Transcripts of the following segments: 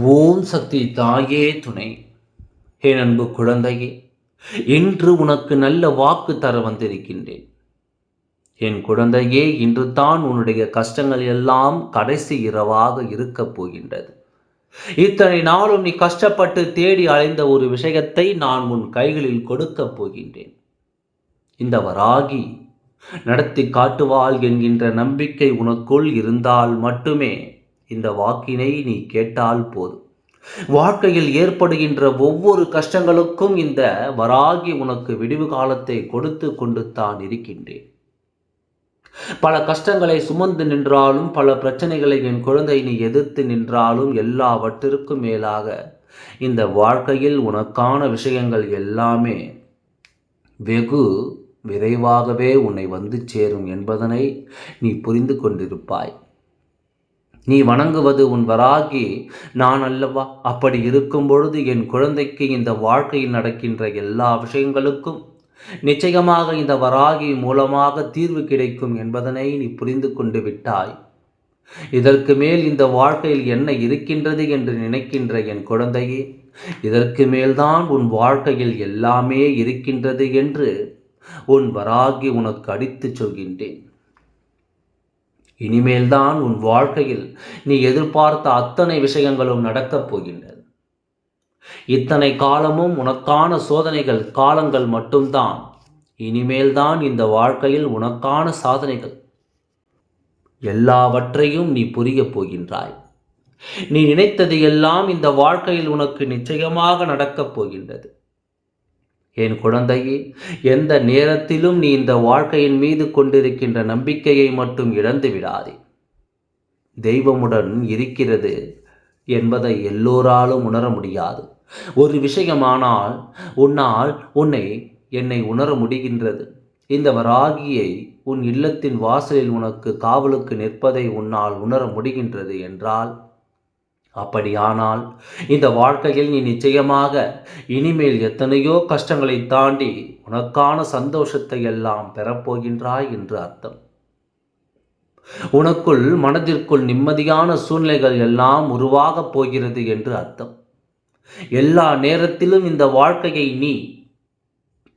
ஓம் சக்தி தாயே துணை. ஹே அன்பு குழந்தையே இன்று உனக்கு நல்ல வாக்கு தர வந்திருக்கின்றேன். என் குழந்தையே இன்று தான் உன்னுடைய கஷ்டங்கள் எல்லாம் கடைசி இரவாக இருக்கப் போகின்றது. இத்தனை நாளும் நீ கஷ்டப்பட்டு தேடி அலைந்த ஒரு விஷயத்தை நான் உன் கைகளில் கொடுக்கப் போகின்றேன். இந்த வராகி நடத்தி காட்டுவாள் என்கின்ற நம்பிக்கை உனக்குள் இருந்தால் மட்டுமே இந்த வாக்கினை நீ கேட்டால் போதும். வாழ்க்கையில் ஏற்படுகின்ற ஒவ்வொரு கஷ்டங்களுக்கும் இந்த வராகி உனக்கு விடிவு காலத்தை கொடுத்து கொண்டு தான் இருக்கின்றேன். பல கஷ்டங்களை சுமந்து நின்றாலும் பல பிரச்சனைகளை என் குழந்தை நீ எதிர்த்து நின்றாலும் எல்லாவற்றிற்கும் மேலாக இந்த வாழ்க்கையில் உனக்கான விஷயங்கள் எல்லாமே வெகு விரைவாகவே உன்னை வந்து சேரும் என்பதனை நீ புரிந்து கொண்டிருப்பாய். நீ வணங்குவது உன் வராகி. நான் அல்லவா? அப்படி இருக்கும் பொழுது என் குழந்தைக்கு இந்த வாழ்க்கையில் நடக்கின்ற எல்லா விஷயங்களுக்கும் நிச்சயமாக இந்த வராகி மூலமாக தீர்வு கிடைக்கும் என்பதனை நீ புரிந்து கொண்டு விட்டாய். இதற்கு மேல் இந்த வாழ்க்கையில் என்ன இருக்கின்றது என்று நினைக்கின்ற என் குழந்தையே இதற்கு மேல்தான் உன் வாழ்க்கையில் எல்லாமே இருக்கின்றது என்று உன் வராகி உனக்கு அடித்துச் சொல்கின்றேன். இனிமேல்தான் உன் வாழ்க்கையில் நீ எதிர்பார்த்த அத்தனை விஷயங்களும் நடக்கப் போகின்றது இத்தனை காலமும் உனக்கான சோதனைகள் காலங்கள் மட்டும்தான். இனிமேல்தான் இந்த வாழ்க்கையில் உனக்கான சாதனைகள். எல்லாவற்றையும் நீ புரியப் போகின்றாய். நீ நினைத்தது எல்லாம் இந்த வாழ்க்கையில் உனக்கு நிச்சயமாக நடக்கப் போகின்றது. என் குழந்தையே எந்த நேரத்திலும் நீ இந்த வாழ்க்கையின் மீது கொண்டிருக்கின்ற நம்பிக்கையை மட்டும் இழந்து விடாதே. தெய்வமுடன் இருக்கிறது என்பதை எல்லோராலும் உணர முடியாது. ஒரு விஷயமானால் உன்னால் உன்னை என்னை உணர முடிகின்றது. இந்த வராகியை உன் இல்லத்தின் வாசலில் உனக்கு காவலுக்கு நிற்பதை உன்னால் உணர முடிகின்றது என்றால் அப்படியானால் இந்த வாழ்க்கையில் நீ நிச்சயமாக இனிமேல் எத்தனையோ கஷ்டங்களை தாண்டி உனக்கான சந்தோஷத்தை எல்லாம் பெறப்போகின்றாய் என்று அர்த்தம். உனக்குள் மனதிற்குள் நிம்மதியான சூழ்நிலைகள் எல்லாம் உருவாகப் போகிறது என்று அர்த்தம். எல்லா நேரத்திலும் இந்த வாழ்க்கையை நீ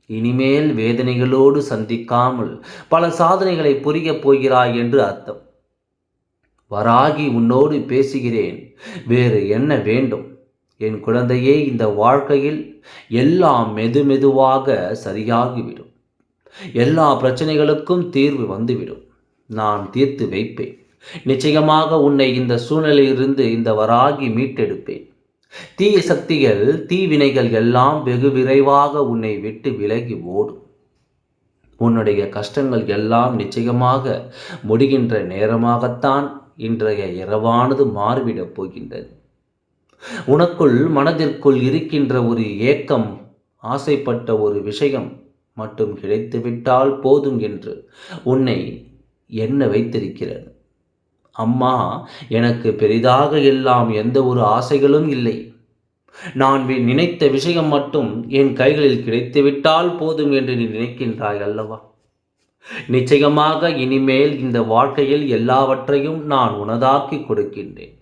இனிமேல் வேதனைகளோடு சந்திக்காமல் பல சாதனைகளை புரியப் போகிறாய் என்று அர்த்தம். வராகி உன்னோடு பேசுகிறேன். வேறு என்ன வேண்டும்? என் குழந்தையே இந்த வாழ்க்கையில் எல்லாம் மெது மெதுவாக சரியாகிவிடும். எல்லா பிரச்சனைகளுக்கும் தீர்வு வந்துவிடும். நான் தீர்த்து வைப்பேன். நிச்சயமாக உன்னை இந்த சூழ்நிலையிலிருந்து இந்த வராகி மீட்டெடுப்பேன். தீய சக்திகள் தீவினைகள் எல்லாம் வெகு விரைவாக உன்னை விட்டு விலகி ஓடும். உன்னுடைய கஷ்டங்கள் எல்லாம் நிச்சயமாக முடிகின்ற நேரமாகத்தான் இன்றைய இரவானது மாறிவிடப் போகின்றது. உனக்குள் மனதிற்குள் இருக்கின்ற ஒரு ஏக்கம் ஆசைப்பட்ட ஒரு விஷயம் மட்டும் கிடைத்துவிட்டால் போதும் என்று உன்னை என்ன வைத்திருக்கிறது. அம்மா எனக்கு பெரிதாக எல்லாம் எந்த ஒரு ஆசைகளும் இல்லை. நான் நினைத்த விஷயம் மட்டும் என் கைகளில் கிடைத்துவிட்டால் போதும் என்று நீ நினைக்கின்றாய் அல்லவா? நிச்சயமாக இனிமேல் இந்த வாழ்க்கையில் எல்லாவற்றையும் நான் உனதாக்கி கொடுக்கின்றேன்.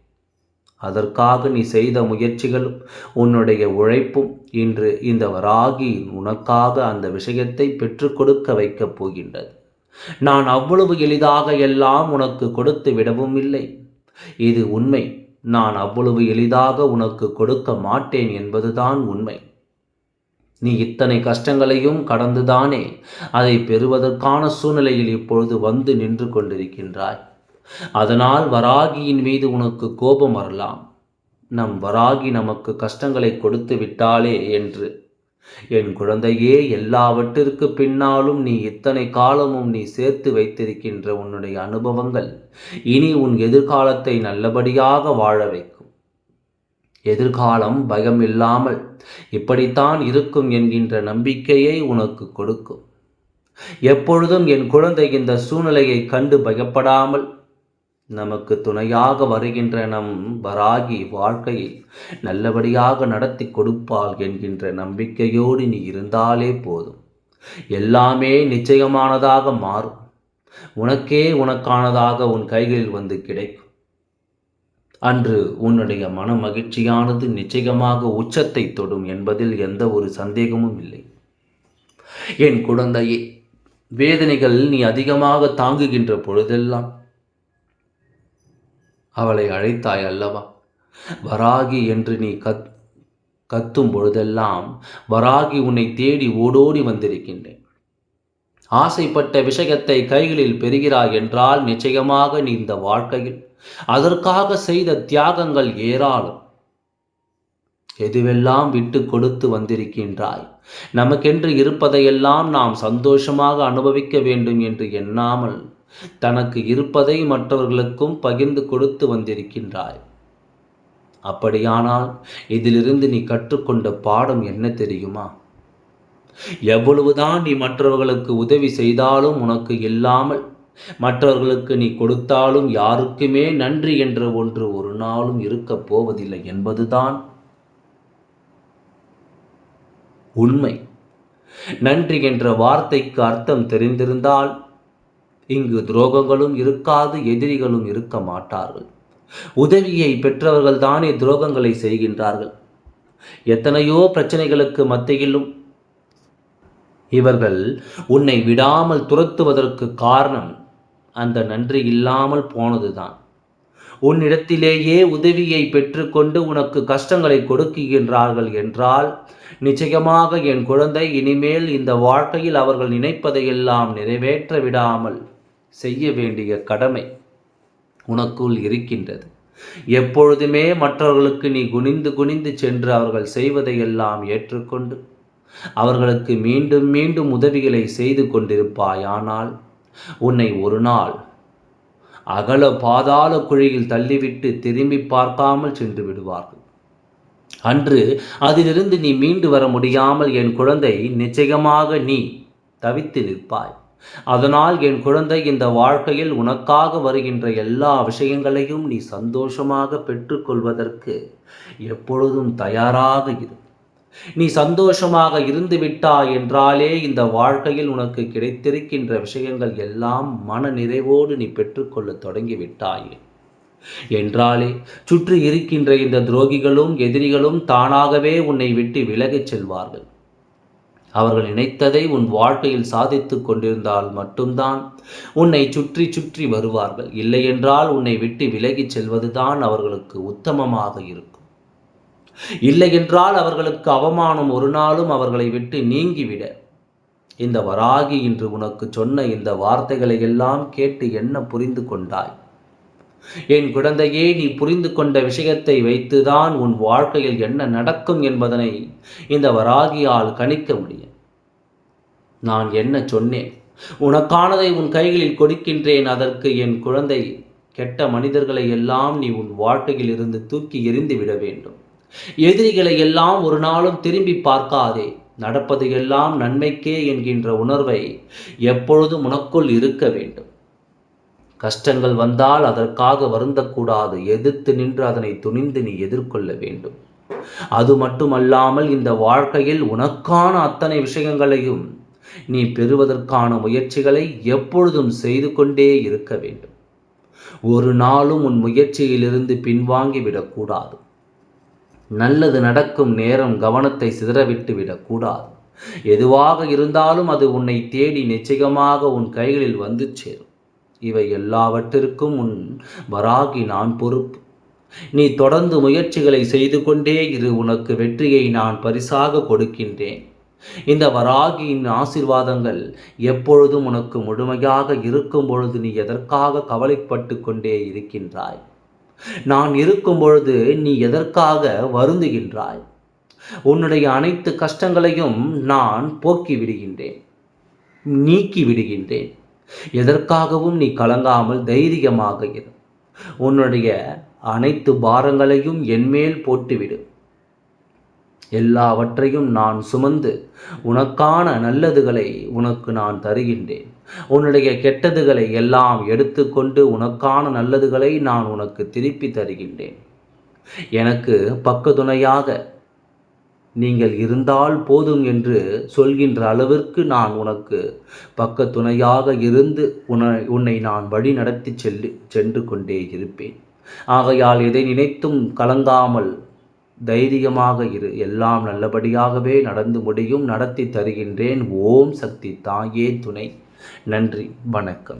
அதற்காக நீ செய்த முயற்சிகளும் உன்னுடைய உழைப்பும் இன்று இந்த வராகி உனக்காக அந்த விஷயத்தை பெற்றுக் கொடுக்க வைக்கப் போகின்றது. நான் அவ்வளவு எளிதாக எல்லாம் உனக்கு கொடுத்து விடவும் இல்லை. இது உண்மை. நான் அவ்வளவு எளிதாக உனக்கு கொடுக்க மாட்டேன் என்பதுதான் உண்மை. நீ இத்தனை கஷ்டங்களையும் கடந்துதானே? அதை பெறுவதற்கான சூழ்நிலையில் இப்பொழுது வந்து நின்று கொண்டிருக்கின்றாய். அதனால் வராகியின் மீது உனக்கு கோபம் வரலாம். நம் வராகி நமக்கு கஷ்டங்களை கொடுத்து விட்டாளே என்று. என் குழந்தையே எல்லாவற்றிற்கு பின்னாலும் நீ இத்தனை காலமும் நீ சேர்த்து வைத்திருக்கின்ற உன்னுடைய அனுபவங்கள். இனி உன் எதிர்காலத்தை நல்லபடியாக வாழ வைக்கும். எதிர்காலம் பயம் இல்லாமல் இப்படித்தான் இருக்கும் என்கின்ற நம்பிக்கையை உனக்கு கொடுக்கும். எப்பொழுதும் என் குழந்தை இந்த சூழ்நிலையை கண்டு பயப்படாமல் நமக்கு துணையாக வருகின்ற நம் வராகி வாழ்க்கையை நல்லபடியாக நடத்தி கொடுப்பாள் என்கின்ற நம்பிக்கையோடு நீ இருந்தாலே போதும். எல்லாமே நிச்சயமானதாக மாறும். உனக்கே உனக்கானதாக உன் கைகளில் வந்து கிடைக்கும். அன்று உன்னுடைய மன மகிழ்ச்சியானது நிச்சயமாக உச்சத்தை தொடும் என்பதில் எந்த ஒரு சந்தேகமும் இல்லை. என் குழந்தையே வேதனைகள் நீ அதிகமாக தாங்குகின்ற பொழுதெல்லாம் அவளை அழைத்தாய் அல்லவா? வராகி என்று நீ கத் கத்தும் பொழுதெல்லாம் வராகி உன்னை தேடி ஓடோடி வந்திருக்கின்றேன். ஆசைப்பட்ட விஷயத்தை கைகளில் பெறுகிறாய் என்றால் நிச்சயமாக நீ இந்த வாழ்க்கையில் அதற்காக செய்த தியாகங்கள் ஏராளம். எதுவெல்லாம் விட்டு கொடுத்து வந்திருக்கின்றாய்? நமக்கென்று இருப்பதையெல்லாம் நாம் சந்தோஷமாக அனுபவிக்க வேண்டும் என்று எண்ணாமல் தனக்கு இருப்பதை மற்றவர்களுக்கும் பகிர்ந்து கொடுத்து வந்திருக்கின்றாய். அப்படியானால் இதிலிருந்து நீ கற்றுக்கொண்ட பாடம் என்ன தெரியுமா? எவ்வளவுதான் நீ மற்றவர்களுக்கு உதவி செய்தாலும் உனக்கு இல்லாமல் மற்றவர்களுக்கு நீ கொடுத்தாலும் யாருக்குமே நன்றி என்ற ஒன்று ஒரு நாளும் இருக்கப் போவதில்லை என்பதுதான் உண்மை. நன்றி என்ற வார்த்தைக்கு அர்த்தம் தெரிந்திருந்தால் இங்கு துரோகங்களும் இருக்காது எதிரிகளும் இருக்க மாட்டார்கள். உதவியை பெற்றவர்கள் தானே துரோகங்களை செய்கின்றார்கள். எத்தனையோ பிரச்சனைகளுக்கு மத்தியிலும் இவர்கள் உன்னை விடாமல் துரத்துவதற்கு காரணம் அந்த நன்றி இல்லாமல் போனதுதான். உன்னிடத்திலேயே உதவியை பெற்றுக்கொண்டு உனக்கு கஷ்டங்களை கொடுக்குகின்றார்கள் என்றால் நிச்சயமாக என் குழந்தை இனிமேல் இந்த வாழ்க்கையில் அவர்கள் நினைப்பதையெல்லாம் நிறைவேற்ற விடாமல் செய்ய வேண்டிய கடமை உனக்குள் இருக்கின்றது. எப்பொழுதுமே மற்றவர்களுக்கு நீ குனிந்து குனிந்து சென்று அவர்கள் செய்வதையெல்லாம் ஏற்றுக்கொண்டு அவர்களுக்கு மீண்டும் மீண்டும் உதவிகளை செய்து கொண்டிருப்பாயானால் உன்னை ஒரு நாள் அகல பாதாள குழியில் தள்ளிவிட்டு திரும்பி பார்க்காமல் சென்று விடுவார்கள். அன்று அதிலிருந்து நீ மீண்டு வர முடியாமல் என் குழந்தை நிச்சயமாக நீ தவித்து நிற்பாய். அதனால் என் குழந்தை இந்த வாழ்க்கையில் உனக்காக வருகின்ற எல்லா விஷயங்களையும் நீ சந்தோஷமாக பெற்றுக்கொள்வதற்கு எப்பொழுதும் தயாராக இரு. நீ சந்தோஷமாக இருந்து விட்டாய் என்றாலே இந்த வாழ்க்கையில் உனக்கு கிடைத்திருக்கின்ற விஷயங்கள் எல்லாம் மன நிறைவோடு நீ பெற்றுக்கொள்ள தொடங்கிவிட்டாயே என்றாலே சுற்றி இருக்கின்ற இந்த துரோகிகளும் எதிரிகளும் தானாகவே உன்னை விட்டு விலகிச் செல்வார்கள். அவர்கள் நினைத்ததை உன் வாழ்க்கையில் சாதித்து கொண்டிருந்தால் மட்டும்தான் உன்னை சுற்றி சுற்றி வருவார்கள். இல்லையென்றால் உன்னை விட்டு விலகிச் செல்வதுதான் அவர்களுக்கு உத்தமமாக இருக்கும். இல்லையென்றால் அவர்களுக்கு அவமானம் ஒரு நாளும் அவர்களை விட்டு நீங்கிவிட. இந்த வராகி இன்று உனக்கு சொன்ன இந்த வார்த்தைகளை எல்லாம் கேட்டு என்ன புரிந்து கொண்டாய்? என் குழந்தையே நீ புரிந்து கொண்ட விஷயத்தை வைத்துதான் உன் வாழ்க்கையில் என்ன நடக்கும் என்பதனை இந்த வராகியால் கணிக்க முடியும். நான் என்ன சொன்னேன்? உனக்கானதை உன் கைகளில் கொடுக்கின்றேன். அதற்கு என் குழந்தை கெட்ட மனிதர்களை எல்லாம் நீ உன் வாழ்க்கையில் இருந்து தூக்கி எறிந்து விட வேண்டும். எதிரிகளை எல்லாம் ஒரு நாளும் திரும்பி பார்க்காதே. நடப்பது எல்லாம் நன்மைக்கே என்கின்ற உணர்வை எப்பொழுதும் உனக்குள் இருக்க வேண்டும். கஷ்டங்கள் வந்தால் அதற்காக வருந்தக்கூடாது. எதிர்த்து நின்று அதனை துணிந்து நீ எதிர்கொள்ள வேண்டும். அது மட்டுமல்லாமல் இந்த வாழ்க்கையில் உனக்கான அத்தனை விஷயங்களையும் நீ பெறுவதற்கான முயற்சிகளை எப்பொழுதும் செய்து கொண்டே இருக்க வேண்டும். ஒரு நாளும் உன் முயற்சியிலிருந்து பின்வாங்கி விடக்கூடாது நல்லது நடக்கும் நேரம் கவனத்தை சிதறவிட்டு விடக்கூடாது. எதுவாக இருந்தாலும் அது உன்னை தேடி நிச்சயமாக உன் கைகளில் வந்து சேரும். இவை எல்லாவற்றிற்கும் உன் வராகி நான் பொறுப்பு. நீ தொடர்ந்து முயற்சிகளை செய்து கொண்டே இரு உனக்கு வெற்றியை நான் பரிசாக கொடுக்கின்றேன். இந்த வராகியின் ஆசிர்வாதங்கள் எப்பொழுதும் உனக்கு முழுமையாக இருக்கும் பொழுது நீ எதற்காக கவலைப்பட்டு கொண்டே இருக்கின்றாய்? நான் இருக்கும் பொழுது நீ எதற்காக வருந்துகின்றாய்? உன்னுடைய அனைத்து கஷ்டங்களையும் நான் போக்கி விடுகின்றேன் நீக்கி விடுகின்றேன். எதற்காகவும் நீ கலங்காமல் தைரியமாக இரு. உன்னுடைய அனைத்து பாரங்களையும் என்மேல் போட்டுவிடு. எல்லாவற்றையும் நான் சுமந்து உனக்கான நல்லதுகளை உனக்கு நான் தருகின்றேன். உன்னுடைய கெட்டதுகளை எல்லாம் எடுத்துக்கொண்டு உனக்கான நல்லதுகளை நான் உனக்கு திருப்பி தருகின்றேன். எனக்கு பக்கத்துணையாக நீங்கள் இருந்தால் போதும் என்று சொல்கின்ற அளவிற்கு நான் உனக்கு பக்கத்துணையாக இருந்து உன்னை உன்னை நான் வழி நடத்தி செல்லு சென்று கொண்டே இருப்பேன். ஆகையால் எதை நினைத்தும் கலங்காமல் தைரியமாக இரு. எல்லாம் நல்லபடியாகவே நடந்து முடியும். நடத்தி தருகின்றேன். ஓம் சக்தி தாயே துணை. நன்றி. வணக்கம்.